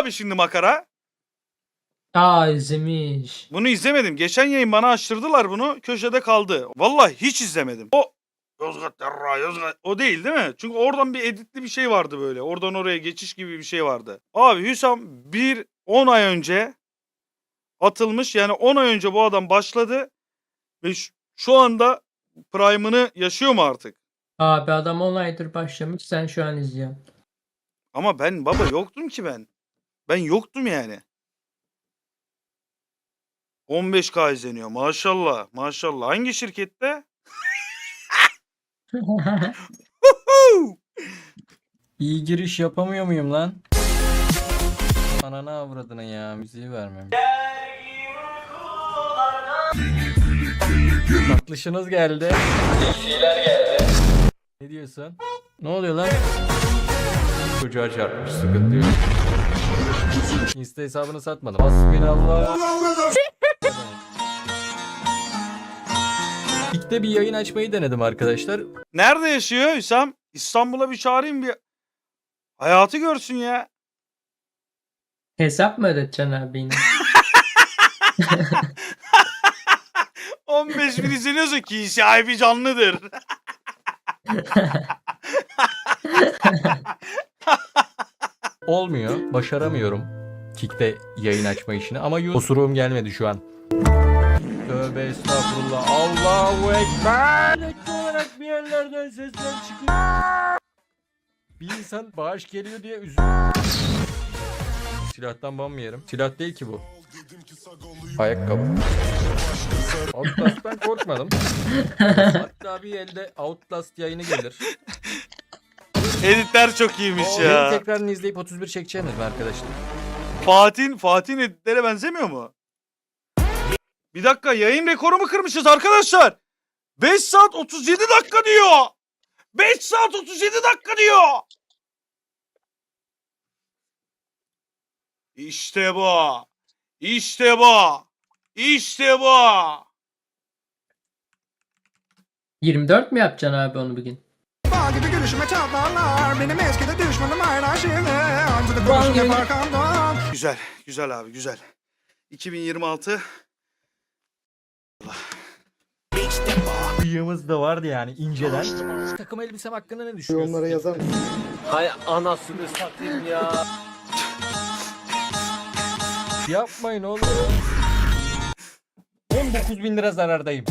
abi şimdi makara. Aa izlemiş. Bunu izlemedim. Geçen yayın bana açtırdılar bunu. Köşede kaldı. Vallahi hiç izlemedim. O Yozgat Yarra Yozgat. O değil değil mi? Çünkü oradan bir editli bir şey vardı böyle. Oradan oraya geçiş gibi bir şey vardı. Abi Hüsam bir 10 ay önce atılmış. Yani 10 ay önce bu adam başladı. Ve şu anda prime'ını yaşıyor mu artık? Abi adam 10 aydır başlamış sen şu an izliyorsun. Ama ben baba yoktum ki ben. Ben yoktum yani. 15K izleniyor. Maşallah. Maşallah. Hangi şirkette? İyi giriş yapamıyor muyum lan? Ananı avradını ya müziği vermem. Tatlışınız geldi. Ne diyorsun? Ne oluyor lan? Çocuğa çarpmış sıkıntı yok. Insta hesabını satmadım. Hasbinallah. İlkte bir yayın açmayı denedim arkadaşlar. Nerede yaşıyor Hüsam? İstanbul'a bir çağırayım bir. Hayatı görsün ya. Hesap mı ödeteceksin abi yine? 15 bin izleniyorsa ki sahibi canlıdır. Olmuyor. Başaramıyorum. Kick'te yayın açma işini ama osuruğum gelmedi şu an. Tövbe estağfurullah. Allahu Ekber. Sürekli olarak bir yerlerden sesler çıkıyor. Bir insan bağış geliyor diye üzülüyor. Silahtan ban mı yerim? Silah değil ki bu. Ayakkabı. Outlast'tan korkmadım. Hatta bir elde Outlast yayını gelir. Editler çok iyiymiş Benim ya. tekrarını izleyip 31 çekeceğiniz mi arkadaşlar? Fatih'in Fatih'in editlere benzemiyor mu? Bir dakika yayın rekorumu kırmışız arkadaşlar. 5 saat 37 dakika diyor. 5 saat 37 dakika diyor. İşte bu. İşte bu. İşte bu. 24 mi yapacaksın abi onu bugün? Gibi gülüşüme çatlarlar Benim eskide düşmanım hala şimdi Ancak hep arkamdan Güzel, güzel abi, güzel. 2026 Bıyığımız da vardı yani inceden. Takım elbisem hakkında ne düşünüyorsun? Onlara yazar mısın? Hay anasını satayım ya. Yapmayın oğlum. 19 bin lira zarardayım.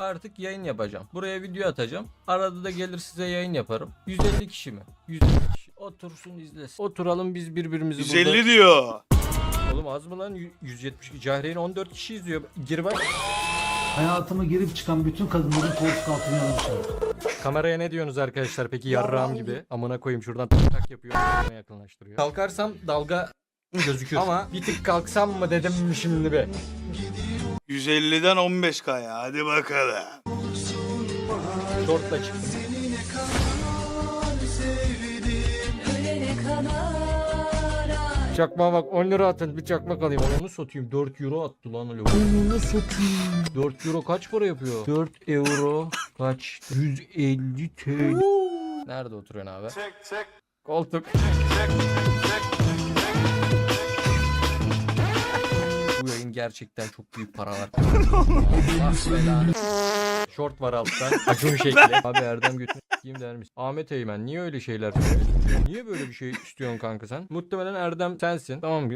Artık yayın yapacağım. Buraya video atacağım. Arada da gelir size yayın yaparım. 150 kişi mi? 150 kişi. Otursun izlesin. Oturalım biz birbirimizi 150 diyor. burada. Oğlum az mı lan? 170. Cahreyn 14 kişi izliyor. Gir bak. Hayatıma girip çıkan bütün kadınların koltuk altına yalamışlar. Kameraya ne diyorsunuz arkadaşlar peki yarrağım gibi? Amına koyayım şuradan tak tak yapıyor. Bana yakınlaştırıyor. Kalkarsam dalga gözükür. Ama bir tık kalksam mı dedim mi şimdi be? 150'den 15k ya. Hadi bakalım. Şortla çıktım. Çakmağa bak 10 lira atın bir çakmak alayım. Onu satayım 4 euro attı lan öyle. Onu satayım. 4 euro kaç para yapıyor? 4 euro kaç? 150 TL. Nerede oturuyorsun abi? Koltuk. Bu yayın gerçekten çok büyük paralar. Allah belanı. Short var alttan. Acun şekli. Abi Erdem götünü s**eyim der misin? Ahmet Eymen niye öyle şeyler? Niye böyle bir şey istiyorsun kanka sen? Muhtemelen Erdem sensin. Tamam mı?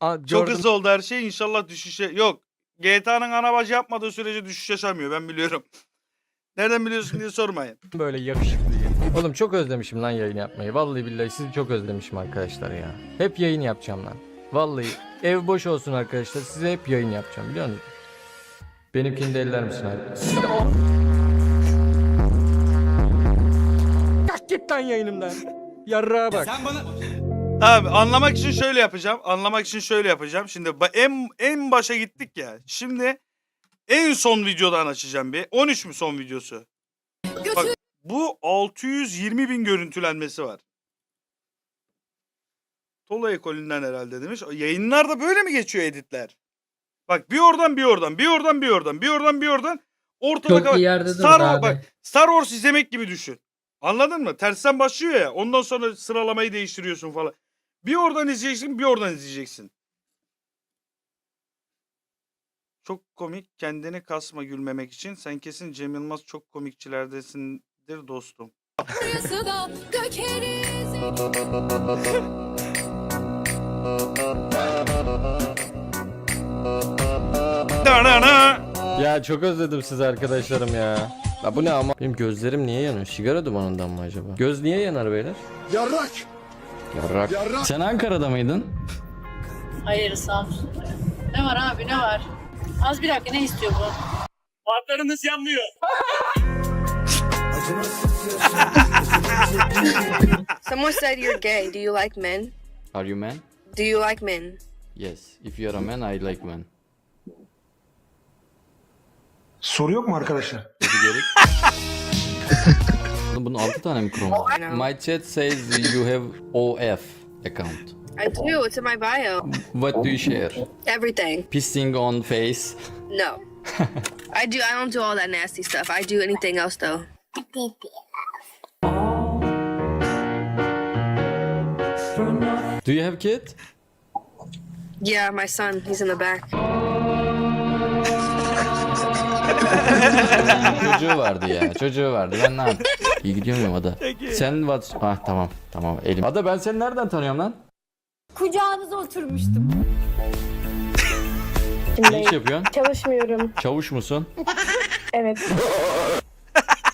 Çok Jordan hızlı oldu her şey. İnşallah düşüşe... Yok. GTA'nın ana bacı yapmadığı sürece düşüş yaşamıyor. Ben biliyorum. Nereden biliyorsun diye sormayın. böyle yakışıklı. Oğlum çok özlemişim lan yayın yapmayı. Vallahi billahi sizi çok özlemişim arkadaşlar ya. Hep yayın yapacağım lan. Vallahi ev boş olsun arkadaşlar. Size hep yayın yapacağım biliyor musunuz? Benimkini de eller misin abi? Kalk git lan yayınımdan. Yarrağa bak. Abi anlamak için şöyle yapacağım. Anlamak için şöyle yapacağım. Şimdi ba- en en başa gittik ya. Şimdi en son videodan açacağım bir. 13 mü son videosu? Bak bu 620 bin görüntülenmesi var. Tola ekolünden herhalde demiş. Yayınlarda böyle mi geçiyor editler? Bak bir oradan bir oradan, bir oradan bir oradan, bir oradan bir oradan. Ortada Çok iyi yerde durdu Star Wars abi. bak. Star Wars izlemek gibi düşün. Anladın mı? Tersten başlıyor ya. Ondan sonra sıralamayı değiştiriyorsun falan. Bir oradan izleyeceksin, bir oradan izleyeceksin. Çok komik. Kendini kasma gülmemek için. Sen kesin Cem Yılmaz çok komikçilerdesindir dostum. Dökeriz Ya çok özledim sizi arkadaşlarım ya. Ya bu ne ama? Benim gözlerim niye yanıyor? Sigara dumanından mı acaba? Göz niye yanar beyler? Yarrak. Yarrak. Sen Ankara'da mıydın? Hayır Samsun. Ne var abi ne var? Az bir dakika ne istiyor bu? Patlarınız yanmıyor. Someone said you're gay. Do you like men? Are you man? Do you like men? Yes. If you're a man, I like men. Soru yok mu arkadaşlar? Peki gerek. Oğlum bunun 6 tane mi Chrome oh, var? My chat says you have OF account. I do. It's in my bio. What do you share? Everything. Pissing on face. No. I do. I don't do all that nasty stuff. I do anything else though. Do you have a kid? Yeah, my son. He's in the back. Çocuğu vardı ya. Çocuğu vardı. Ben ne yapayım? İyi gidiyor muyum Ada? Sen what? Ah tamam. Tamam elim. Ada ben seni nereden tanıyorum lan? Kucağınıza oturmuştum. Ne iş yapıyorsun? Çalışmıyorum. Çavuş musun? Evet.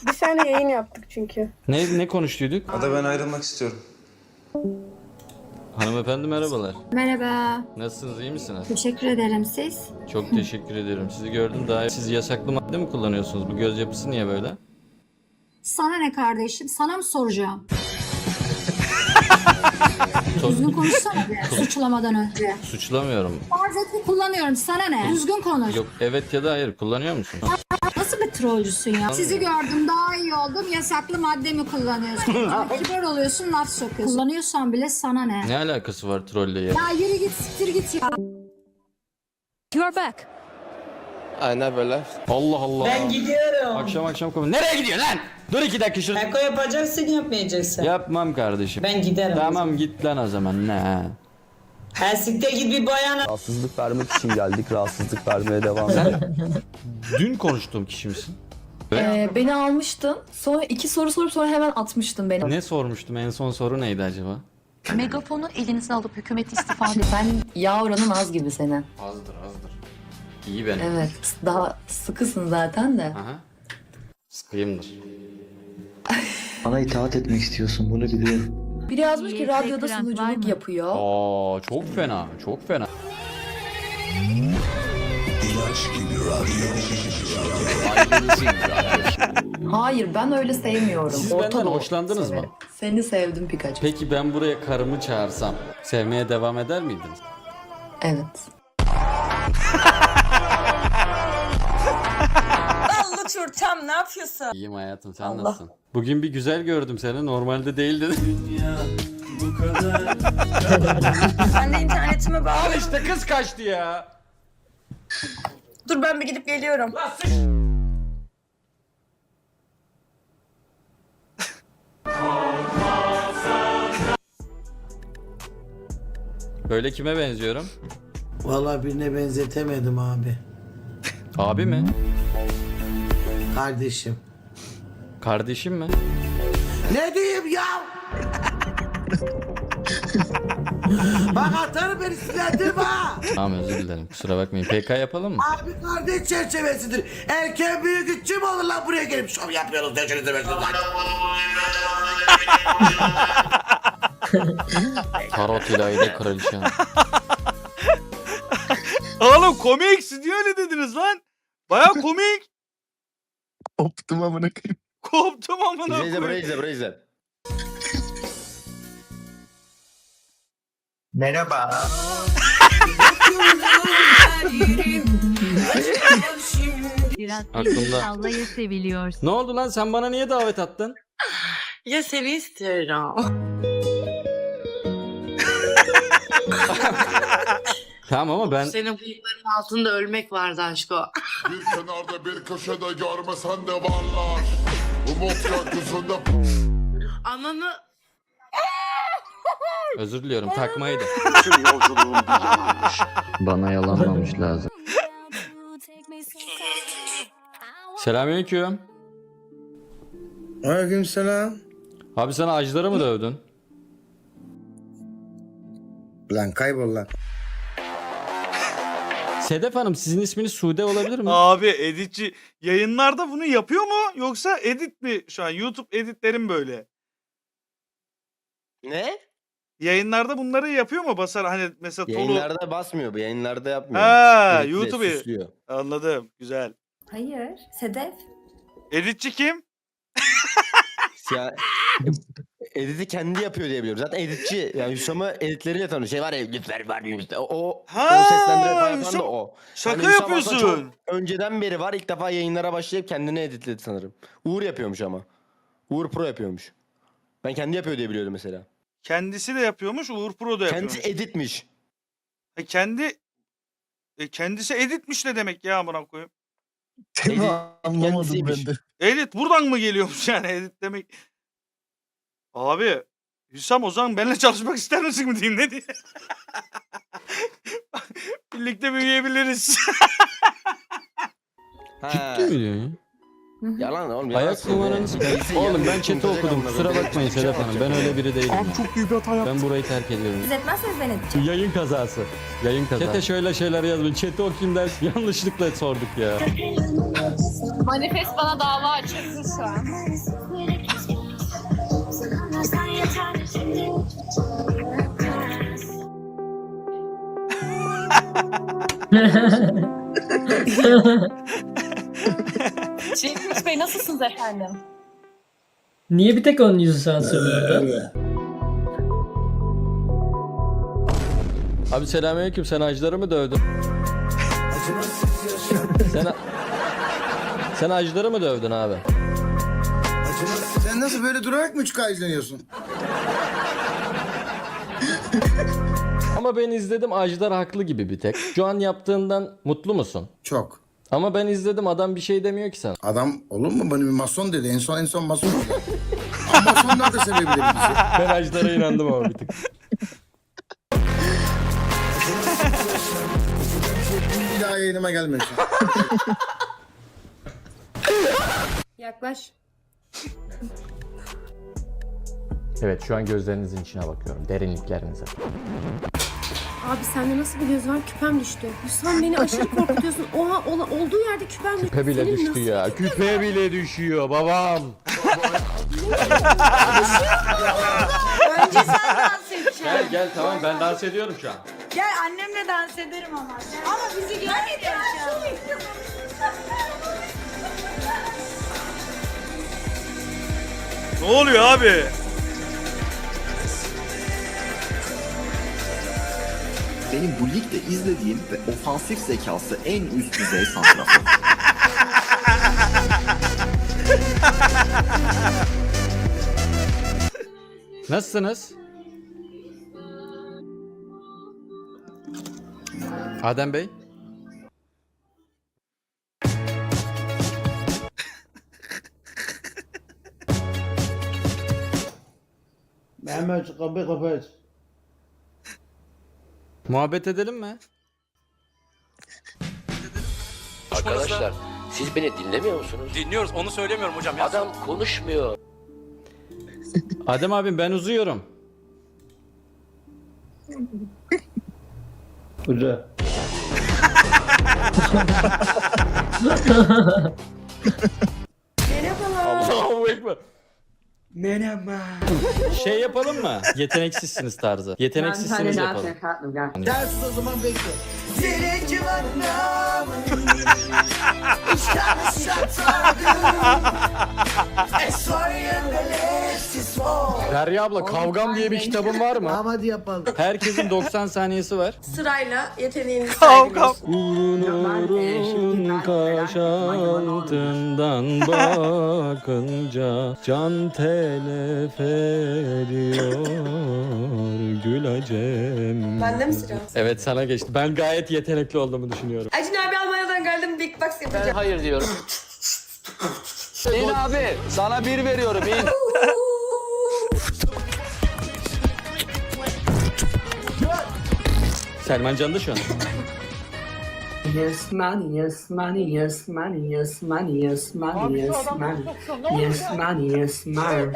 Bir sene yayın yaptık çünkü. Ne ne konuştuyduk? Ada ben ayrılmak istiyorum. Hanımefendi merhabalar. Merhaba. Nasılsınız? iyi misiniz? Teşekkür ederim siz. Çok teşekkür ederim. Sizi gördüm daha. Siz yasaklı madde mi kullanıyorsunuz? Bu göz yapısı niye böyle? Sana ne kardeşim? Sana mı soracağım? Düzgün konuşsana bir suçlamadan önce. Suçlamıyorum. Farz et ki kullanıyorum. Sana ne? Düzgün konuş. Yok evet ya da hayır kullanıyor musun? Nasıl bir trollcüsün ya? Sizi gördüm daha iyi oldum. Yasaklı madde mi kullanıyorsun? Kibar oluyorsun laf sokuyorsun. Kullanıyorsan bile sana ne? Ne alakası var trolle ya? Ya yürü git siktir git ya. You're back. I never left. Allah Allah. Ben gidiyorum. Akşam akşam konu. Nereye gidiyorsun lan? Dur iki dakika şurada. Eko yapacaksın yapmayacaksın. Yapmam kardeşim. Ben giderim. Tamam git lan o zaman ne? Ha siktir git bir bayana. Rahatsızlık vermek için geldik. Rahatsızlık vermeye devam edelim. Dün konuştuğum kişi misin? Ee, beni almıştın. Sonra iki soru sorup sonra hemen atmıştın beni. Ne sormuştum? En son soru neydi acaba? Megafonu elinize alıp hükümet istifa Ben yağ oranın az gibi senin. Azdır azdır. İyi benim. Evet. Daha sıkısın zaten de. Aha. Sıkıyımdır. Bana itaat etmek istiyorsun bunu biliyorum. Biri yazmış ki radyoda sunuculuk yapıyor. Aa çok fena. Çok fena. Hayır ben öyle sevmiyorum. Siz Orta benden Doğu hoşlandınız mı? severim. Seni sevdim Pikachu. Peki ben buraya karımı çağırsam sevmeye devam eder miydiniz? Evet. Çortam ne yapıyorsun? İyiyim hayatım sen Allah. nasılsın? Bugün bir güzel gördüm seni. Normalde değildi. Ben de internetime bağlı. Al işte kız kaçtı ya. Dur ben bir gidip geliyorum. Böyle kime benziyorum? Vallahi birine benzetemedim abi. Abi mi? Kardeşim. Kardeşim mi? Ne diyeyim ya? Bak atarım beni sinirlendirme ha. Tamam özür dilerim. Kusura bakmayın. PK yapalım mı? Abi kardeş çerçevesidir. Erken büyük mü olur lan buraya gelip şov yapıyorsunuz deşinize besiniz lan. Tarot ilahide kraliçem. Oğlum komik siz niye öyle dediniz lan? Baya komik. Koptum amına koyayım. Koptum amına izle burayı koyayım. izle burayı izle. Merhaba. Aklımda. Allah'ı seviliyorsun. Ne oldu lan sen bana niye davet attın? Ya seni istiyorum. Tamam ama ben Senin bıyıkların altında ölmek vardı aşko. Bir kenarda bir köşede görmesen de varlar Umut gökyüzünde Ananı Özür diliyorum takmaydı. Bana yalanmamış lazım. Selamünaleyküm. Aleyküm selam. Abi sen acıları mı dövdün? Lan kaybol lan. Sedef Hanım sizin isminiz Sude olabilir mi? Abi editçi yayınlarda bunu yapıyor mu yoksa edit mi şu an YouTube editlerim böyle? Ne? Yayınlarda bunları yapıyor mu basar hani mesela Tolu Yayınlarda basmıyor bu. Yayınlarda yapmıyor. Ha Editle YouTube süslüyor. anladım güzel. Hayır. Sedef. Editçi kim? Ya, editi kendi yapıyor diye biliyorum. Zaten editçi. Yani Hüsam'ı editleriyle tanıyor. Şey var ya lütfen var bir O, o, Ha, o seslendirme falan yapan Hüsam- da o. Şaka Hani Hüsam aslında yapıyorsun. çok önceden beri var. İlk defa yayınlara başlayıp kendini editledi sanırım. Uğur yapıyormuş ama. Uğur Pro yapıyormuş. Ben kendi yapıyor diye biliyorum mesela. Kendisi de yapıyormuş Uğur Pro da yapıyormuş. Kendisi editmiş. E kendi e kendisi editmiş ne demek ya amına koyayım? Edit, kendisiymiş. Edit buradan mı geliyormuş yani edit demek? Abi Hüsam o zaman benimle çalışmak ister misin mi diyeyim ne diyeyim? Birlikte büyüyebiliriz. Ciddi mi diyorsun ya? Yalan oğlum. yalan Ayak söylüyor. Kendisi Oğlum ben yanlış chat'i konuşacak okudum. amına Kusura koyayım. bakmayın Şey Sedef Hanım. Ben yapacak. öyle biri değilim. ya. Çok büyük bir hata yaptım. Ben burayı terk ediyorum. Siz etmezseniz ben edeceğim. Yayın kazası. Yayın kazası. Chat'e şöyle şeyler yazmayın. Chat'i okuyayım der. Yanlışlıkla sorduk ya. manifest bana dava açarsın şu an. Şevket Bey nasılsınız efendim? Niye bir tek onun yüzü sansürlüyordu? Abi selamünaleyküm. Sen acıları mı dövdün? sen sen acıları mı dövdün abi? Sen nasıl böyle durarak mı 3K izleniyorsun? Ama ben izledim Ajdar haklı gibi bir tek. Şu an yaptığından mutlu musun? Çok. Ama ben izledim adam bir şey demiyor ki sana. Adam olur mu bana bir mason dedi. En son en son mason dedi. Ama masonlar da sevebilir bizi. Ben Ajdar'a inandım ama bir tık. Bir daha yayınıma gelme şu an. Yaklaş. Evet şu an gözlerinizin içine bakıyorum. Derinliklerinize. Abi sende nasıl bir göz var? Küpem düştü. Hüsam beni aşırı korkutuyorsun. Oha ola, olduğu yerde küpem düştü. Küpe bile Senin düştü nasıl- ya. Küpe bile düşüyor babam. Önce sen dans edeceksin. Gel gel tamam ben dans ediyorum şu an. Gel annemle dans ederim ama. Ama bizi görmeyeceksin. ne oluyor abi? Benim bu ligde izlediğim ve ofansif zekası en üst düzey santrafor. Nasılsınız? Adem Bey. Mehmet kapı kapat. Muhabbet edelim mi? Arkadaşlar siz beni dinlemiyor musunuz? Dinliyoruz onu söylemiyorum hocam. Adam konuşmuyor. Adem abim ben uzuyorum. Allahu Ekber. Merhaba. Şey yapalım mı? Yeteneksizsiniz tarzı. Yeteneksizsiniz yapalım. Dersiz o zaman bekle. Derya abla Kavgam diye bir kitabın var mı? Hadi yapalım. Herkesin 90 saniyesi var. Sırayla yeteneğinizi Kavga. Nurun kaş altından bakınca can telef ediyor gülacem. Bende mi sıra? Evet sana geçti. Ben gayet yetenekli olduğumu düşünüyorum. Acun abi Almanya'dan geldim Big Box yapacağım. Hayır diyorum. İn abi sana bir veriyorum in. Selman Can'da şu an. Yes money, yes money, yes money, yes money, yes money, yes money, yes money, yes money.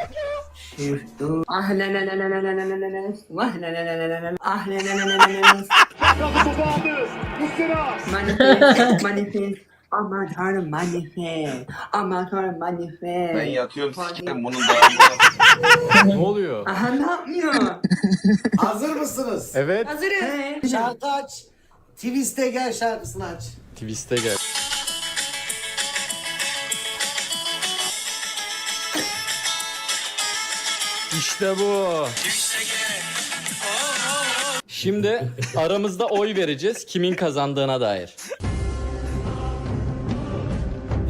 Manifest, manifest, Aman tanrım manifest. Aman tanrım manifest. Ben yatıyorum sikerim bunun ne oluyor? Aha ne yapıyor? Hazır mısınız? Evet. Hazırız. Şarkı aç. Twist'e gel şarkısını aç. Twist'e gel. İşte bu. Şimdi aramızda oy vereceğiz kimin kazandığına dair.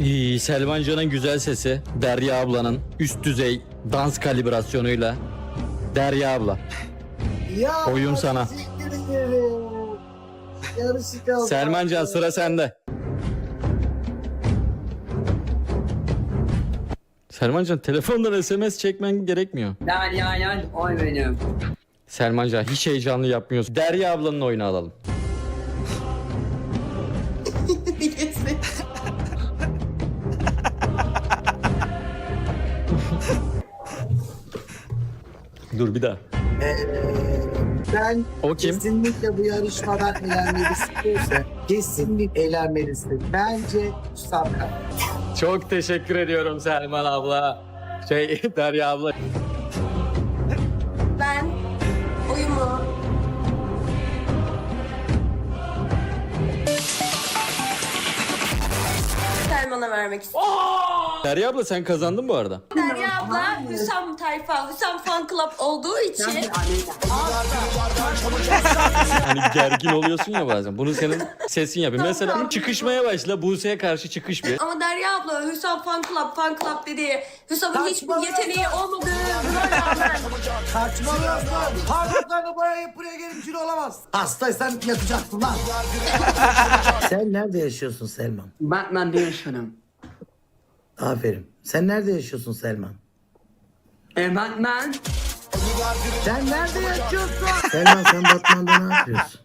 İyi, Selman Can'ın güzel sesi, Derya ablanın üst düzey dans kalibrasyonuyla. Derya abla, Ya oyun sana. Yarışı kaldı. Selman Can sıra sende. Selman Can telefondan SMS çekmen gerekmiyor. Derya'ya oy veriyorum. Selman Can hiç heyecanlı yapmıyorsun. Derya ablanın oyunu alalım. Dur bir daha. Ben O kim? kesinlikle bu yarışmadan eğlenmeli istiyorsa kesinlikle eğlenmelisin. Bence Sabra. Çok teşekkür ediyorum Selman abla. Şey Derya abla. Ben oyumu Selman'a vermek istiyorum. Derya abla sen kazandın bu arada. Derya abla Hüsam tayfa, Hüsam fan club olduğu için Hani gergin oluyorsun ya bazen. Bunu senin sesin yapıyor. Mesela çıkışmaya başla. Buse'ye karşı çıkış bir. ama Derya abla Hüsam fan club, fan club dediği Hüsam'ın hiçbir yeteneği olmadığı Kaçmalıyorsun. Parmaklarını boyayıp buraya gelip cin olamaz. Hastaysan yatacaksın lan. Sen nerede yaşıyorsun Selman? Batman'da yaşıyorum. Aferin. Sen nerede yaşıyorsun Selman? E Batman. Sen nerede yaşıyorsun? Selman sen Batman'da ne yapıyorsun?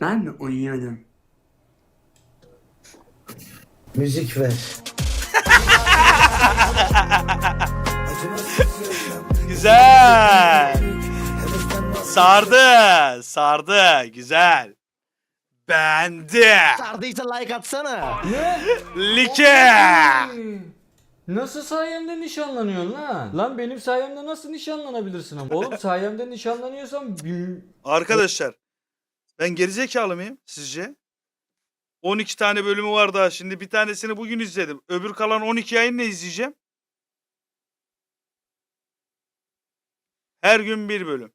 Ben mi uyuyorum? Müzik ver. Güzel. Sardı. Sardı. Güzel. Beğendi. Sardıysa like atsana. Like. Nasıl sayemde nişanlanıyorsun lan? Lan benim sayemde nasıl nişanlanabilirsin ama? Oğlum sayemde nişanlanıyorsan. Arkadaşlar ben gerizekalı mıyım sizce? 12 tane bölümü var daha. Şimdi bir tanesini bugün izledim. Öbür kalan 12 yayın ne izleyeceğim? Her gün bir bölüm.